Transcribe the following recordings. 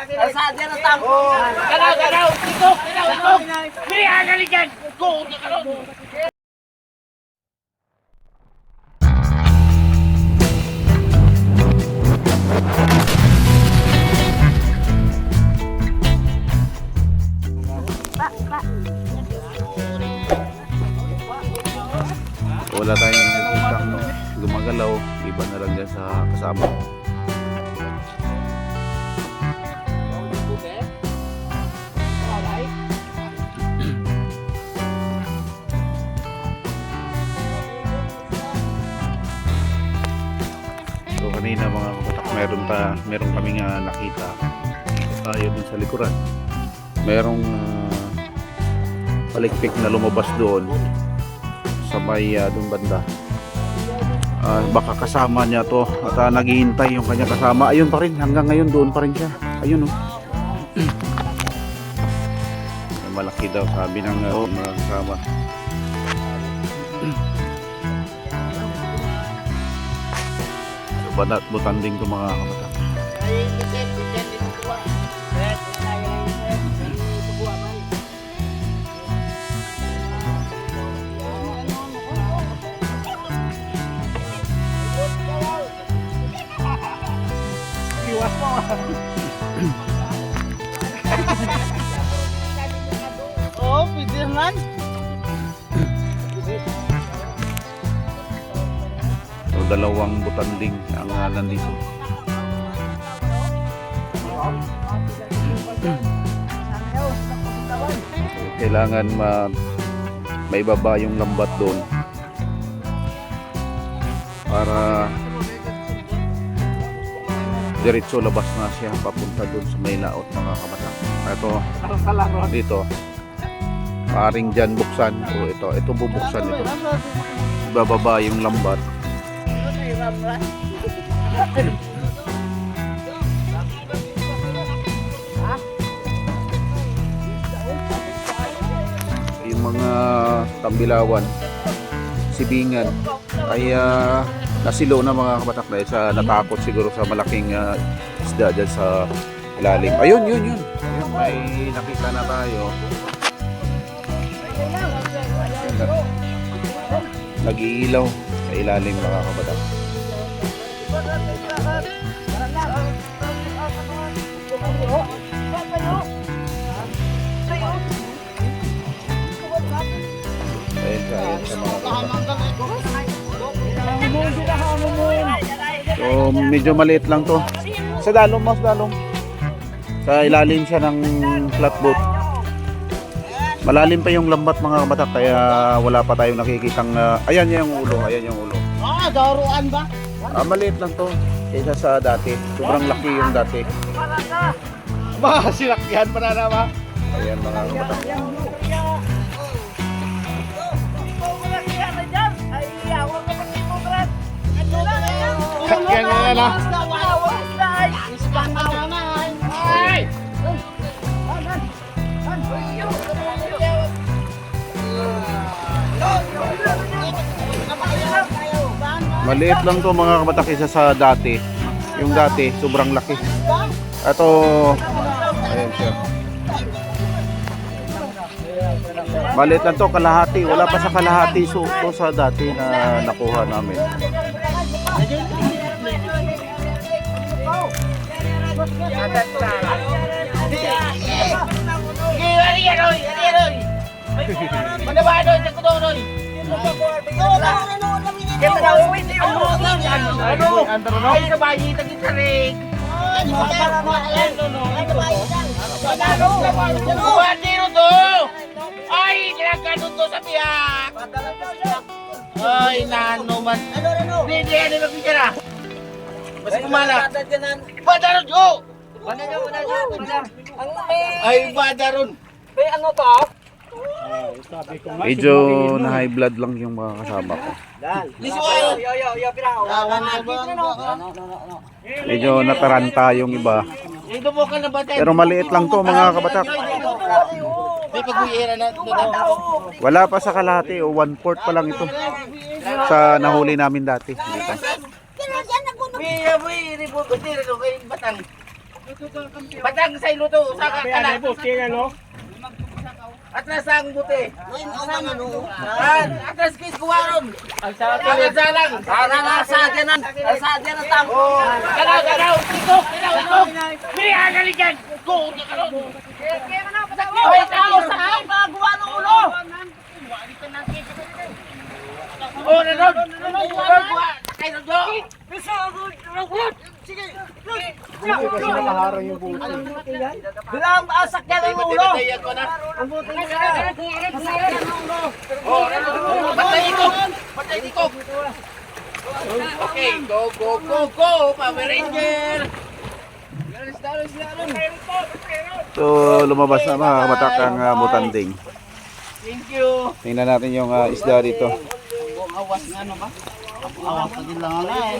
Kalsada na tamo. Ganaw, ganaw! Ito! Ganaw, ito! Bili ka galing Go! Ganaw! Wala tayong no, gumagalaw. Iba na lang sa kasama. Meron pa meron kaming ah, nakita tayo dun sa likuran. Merong ah, palikpik na lumabas doon sa may ah, doon banda. Ah, baka kasama niya to at ah, naghihintay yung kanya kasama. Ayun pa rin, hanggang ngayon doon pa rin siya. Ayun oh. Malaki daw sabi ng uh, mga kasama. Banat butanding to mga kamata. Dalawang butanding ang uh, nandito. Kailangan ma may baba yung lambat doon. Para diretso labas na siya papunta doon sa may laot mga kamatang ito dito. Paring dyan buksan. O ito ito bubuksan ito. Bababa yung lambat yung mga tambilawan sibingan ay ah, nasilo na mga kabatak dahil sa natakot siguro sa malaking ah, isda dyan sa ilalim ayun yun yun. Ayun may nakita na tayo. Nag-iilaw sa ilalim mga kabatak So medyo maliit lang to. Sa dalong mas dalong. Sa ilalim siya ng flatboat. Malalim pa yung lambat mga kamatak kaya wala pa tayong nakikitang ah, ayan yung ulo, ayan yung ulo. Ah, daruan ba? Ah, maliit lang to kaysa sa dati. Sobrang laki yung dati. Ba, silakyan pa na naman. Ayan mga kamatak. Sakyan nga na. Maliit lang to mga kamatak kaysa sa dati. Yung dati sobrang laki. Ito ayan siya. Maliit lang to kalahati. Wala pa sa kalahati so to sa dati na nakuha namin. Mana ba doon sa kudo doon? Kita daw hindi yung ano ano ano ay sa bayi tagi tarik. Kuwatiro to! Ay, kinakano to sa biyak! Ay, nano man. Hindi, hindi, hindi magpitira. Mas kumala. Badaron ko! Ay, badaron. Medyo na high blood lang yung mga kasama ko. Medyo nataranta yung iba. Pero maliit lang to mga kabatak. Wala pa sa kalahati o one fourth pa lang ito. Sa nahuli namin dati. Dito. Batang. Sa iluto, usa ka kana. Atras ang buti. Kan, atras kis kuwaron. Ang sa salang. Para nga sa atin ang sa atin ang tamo. Oh, kana kana ito, kana ito. Ni agalikan. Go, kana. Ay, tao sa akin magawa ng ulo. Oh, nanon. Nanon. Kay do. Bilang asak yan ang ulo. ko na. Oh, nanon. Patay iko. Patay iko. Okay, go, go, go, go, Power Ranger! So lumabas na mga kabatak ang uh, butanding. Thank you! Tingnan natin yung ah, isda dito. Awas nga ano ba? Awas pa din lang nga eh.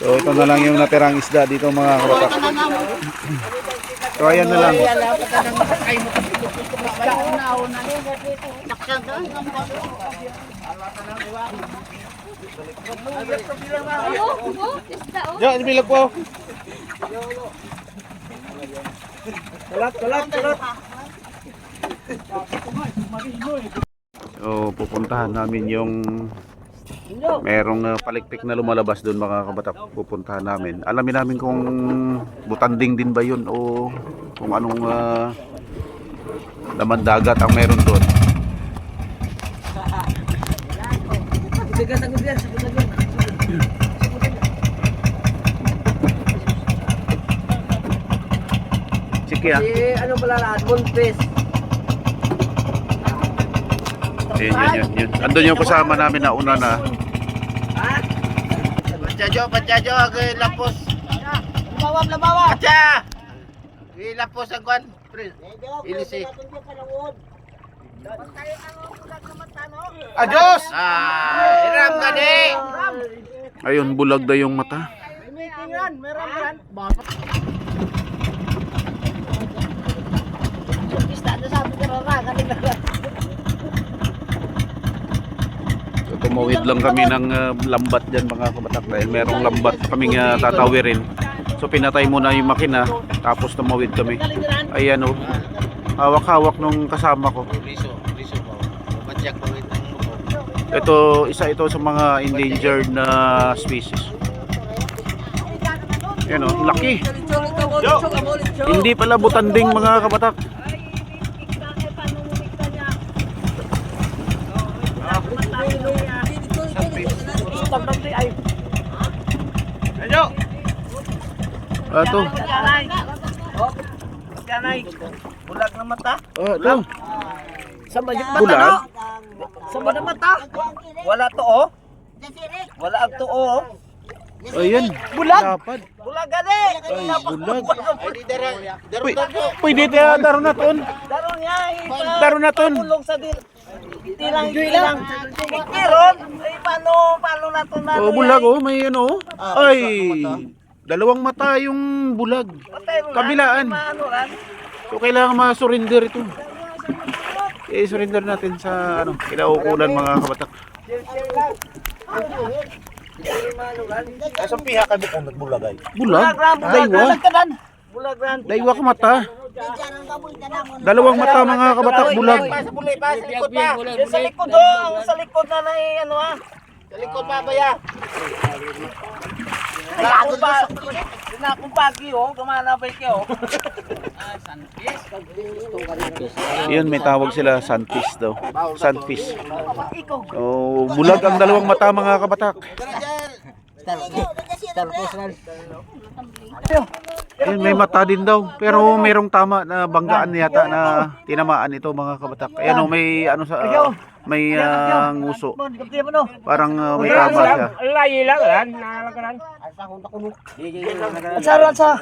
So ito na lang yung natirang isda dito mga kabatak. So ayan na lang. Ya, bilang po. So pupuntahan namin yung merong uh, palikpik na lumalabas doon mga kabatak pupuntahan namin. Alamin namin kung butanding din ba yun o kung anong uh, laman dagat ang meron doon. Sige ah. Si ano pala lahat, Montes. Yun, yun, yun, yun. Andun yung kasama namin na una na. Patyajo, patyajo, agay lapos. Lumawag, lumawag. Patya! Agay lapos ang kwan. Pre, Ilisi. Adios! Ah, iram ka di! Ayun, bulag na yung mata. Meeting yan, meron yan. Pista na sabi ko na kanina. Tumawid lang kami ng uh, lambat dyan mga kabatak dahil merong lambat kaming uh, tatawirin. So pinatay muna yung makina tapos tumawid kami. Ayan o. Hawak-hawak nung kasama ko. Ito. Isa ito sa mga endangered na species. Yan o, laki. Hindi pala butanding mga kabatak. Ito. Kanay, bulag na mata. Oh, ito. Sa balik mata Bulag? no? Sa balik mata. Wala to oh. Wala ang to oh. Ayan. Bulag? Lapad. Bulag gani. Ay, bulag. Ay, Pwede, tayo daro na ton. Daro niya. ipa- Daro na ton. Tulong sa dil. Tilang tilang. Ikiron. Ay paano paano na to na? Oh, bulag oh, may ano. oh. Ay, dalawang mata yung bulag. Kabilaan. So kailangan ma-surrender ito. Eh, surrender natin sa ano, kinaukulan mga kabatak. Asang piha ka kung nagbulagay. Bulag? Bulag ran. Bulag Daywa. ran. Bulag ran. Daywa ka mata. Dalawang mata mga kabatak bulag. Pa sa puli pa, sa likod pa. Sa likod oh, ang sa likod na na eh, ano ah. Sa likod pa baya. Ako pa. Na akong pagi oh, gumana ba kayo? Yun, may tawag sila sunfish daw. Sunfish. Oh, bulag ang dalawang mata mga kabatak. Ayun, may mata din daw. Pero merong tama na banggaan yata na tinamaan ito mga kabatak. Ayan oh, may ano sa may ah, nguso. Mo. Parang ah, may tama siya. Layi lang lan, nalagaran. Sa ran sa.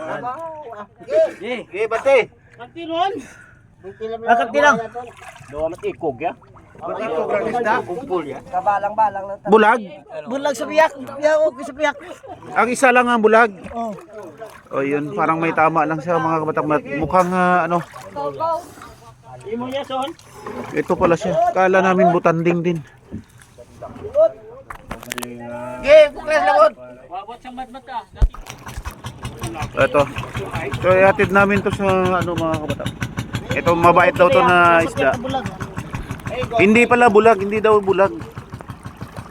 Okay, bate. Nakakti lang. Doon mat ikog ya. Mat ikog ra isda, kumpul ya. Kabalang-balang lang. Bulag. Bulag sa biyak. Biyak ko sa biyak. Ang isa lang ang bulag. Oh. O yun, parang may tama lang siya mga kabatak. Mukhang ah, ano, Imo niya son. ito pala siya. Kala namin butanding din. Okay, buklas labot. Ito. So, ihatid namin to sa ano mga kabatak. Ito, mabait daw to na isda. Hindi pala bulag, hindi daw bulag.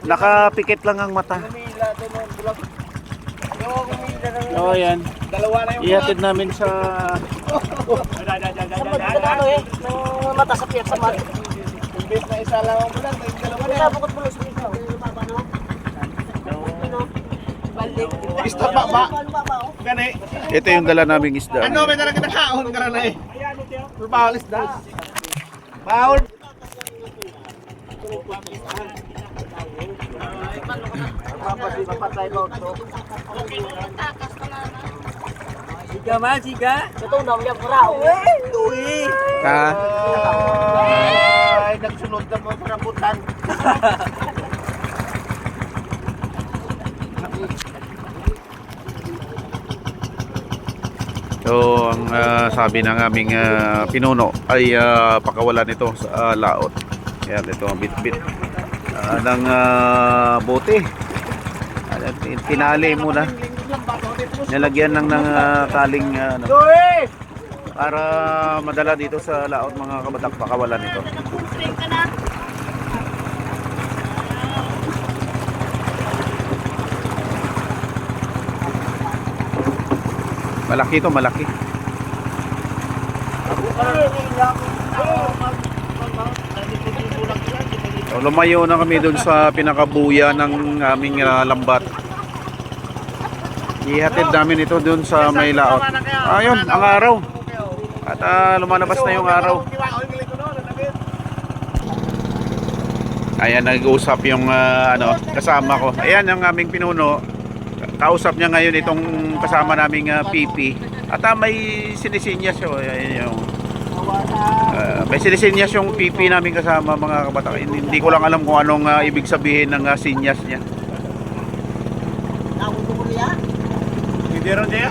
Nakapikit lang ang mata. Oh, yan. Dalawa na yung Ihatid namin sa Ano eh, ng mata sa piyak sa mata. Imbes na isa lang ang bulan, may dalawa na. Kaya bukod mo lang sa piyak. Bista ba ba? Gani. Ito yung dala naming isda. Ano may talaga nakaon ka na eh. Bawal isda. Bawal. Siga man, siga. Ito na, yung kurao. Eh, Ha? Ay, nagsunod na mo rambutan. So, ang ah, sabi ng aming ah, pinuno ay ah, pakawalan ito sa ah, laot. Yan, ito ang bit-bit ah, ng ah, bote. Tin- tinali muna. Nilagyan ng, ng ah, taling ah, ano, para madala dito sa laot mga kabatak pakawalan ito. Malaki ito, malaki. So, lumayo na kami dun sa pinakabuya ng aming ah, lambat. Ihatid namin ito dun sa may laot. Ayun, ang araw. At ah, lumalabas na yung araw. Ayan, nag-uusap yung ah, ano, kasama ko. Ayan ang aming pinuno. Kausap niya ngayon itong kasama naming ah, PP. At ah, may sinisinyas siya. Ayan yung Ah, may sinisinyas yung PP namin kasama mga kabatak. Hindi, hindi ko lang alam kung anong ah, ibig sabihin ng ah, sinyas niya. Hindi rin niya.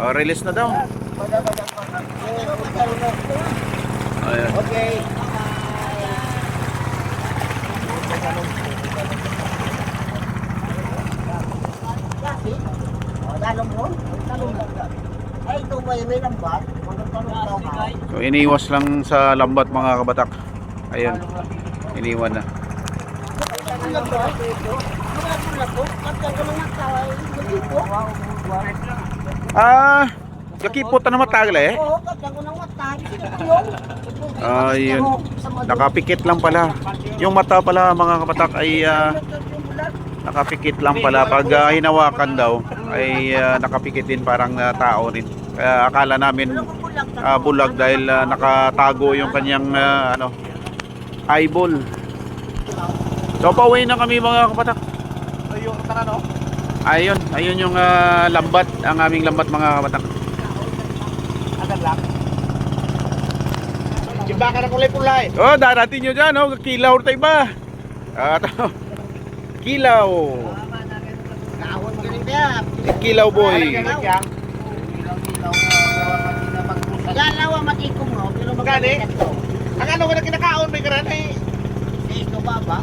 Oh, release na daw. Ayan. Okay. Ay, ito ba yung may lambat? So iniwas lang sa lambat mga kabatak. Ayun. Iniwan na. Ah, kakipot na matagal eh. Oo, kapag ko taway, yung. Ayun. Nakapikit lang pala. Yung mata pala mga kabatak ay ah, nakapikit lang pala. Pag ah, hinawakan daw ay ah, nakapikit din parang ah, tao rin. Kaya akala namin ah, bulag dahil ah, nakatago yung kanyang ah, ano eyeball. So pauwi na kami mga kabatak. Ayun, tara no? Ayun, ayun yung ah, lambat, ang aming lambat mga kabatak. Agad lang. Iba ka na kulay pulay. Oh, darating nyo dyan, oh. Kilaw tayo ba? Ah, to. Kilaw. Kilaw boy. Galawa matikom no, pero Magkano. Ang ano ka na kinakaon may karan eh. Ito ba ba?